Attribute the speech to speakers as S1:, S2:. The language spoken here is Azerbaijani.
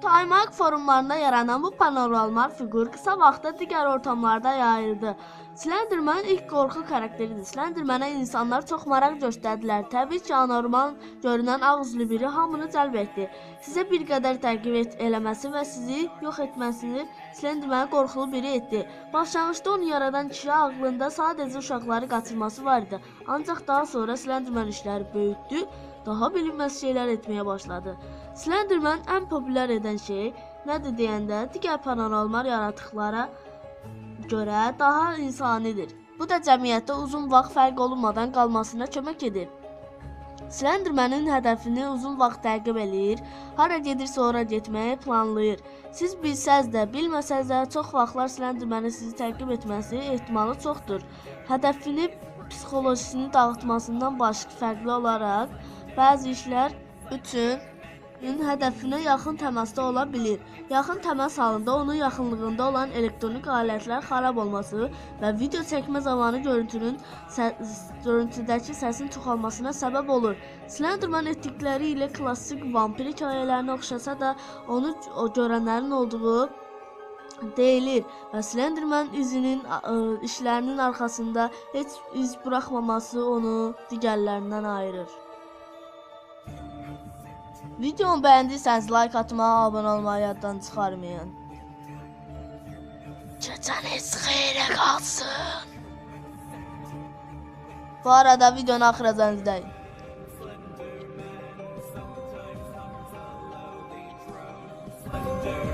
S1: Timemark forumlarında yaranan bu paranormal fiqur qısa vaxtda digər ortamlarda yayıldı. Slenderman ilk qorxu karakteridir. Slendermana insanlar çox maraq göstərdilər. Təbii ki, anormal görünən ağızlı biri hamını cəlb etdi. Sizə bir qədər təqib et eləməsi və sizi yox etməsini Slendermanı qorxulu biri etdi. Başlanğıcda onu yaradan kişi ağlında sadəcə uşaqları qaçırması var idi. Ancaq daha sonra Slenderman işləri böyütdü, daha bilinməz şeylər etməyə başladı. Slenderman ən populyar edən şey nədir deyəndə digər paranormal yaratıqlara görə daha insanidir. Bu da cəmiyyətdə uzun vaxt fərq olunmadan qalmasına kömək edir. Slendermanın hədəfini uzun vaxt təqib eləyir, hara gedirsə ora getməyi planlayır. Siz bilsəz də, bilməsəz də çox vaxtlar Slendermanın sizi təqib etməsi ehtimalı çoxdur. Hədəfini psixolojisini dağıtmasından başqa fərqli olaraq bəzi işlər üçün Ün hədəfinə yaxın təmasda ola bilir. Yaxın təmas halında onun yaxınlığında olan elektronik alətlər xarab olması və video çəkmə zamanı görüntünün sə görüntüdəki səsin çoxalmasına səbəb olur. Slenderman etdikləri ilə klassik vampir hekayələrinə oxşasa da, onu görənlərin olduğu deyilir və Slenderman izinin ə, işlərinin arxasında heç iz buraxmaması onu digərlərindən ayırır. Videomu beğendiyseniz like atmayı, abone olmayı yaddan çıxarmayın. Gecəniz xeyrə qalsın. Bu arada videonun axıracağını izləyin. Thunder.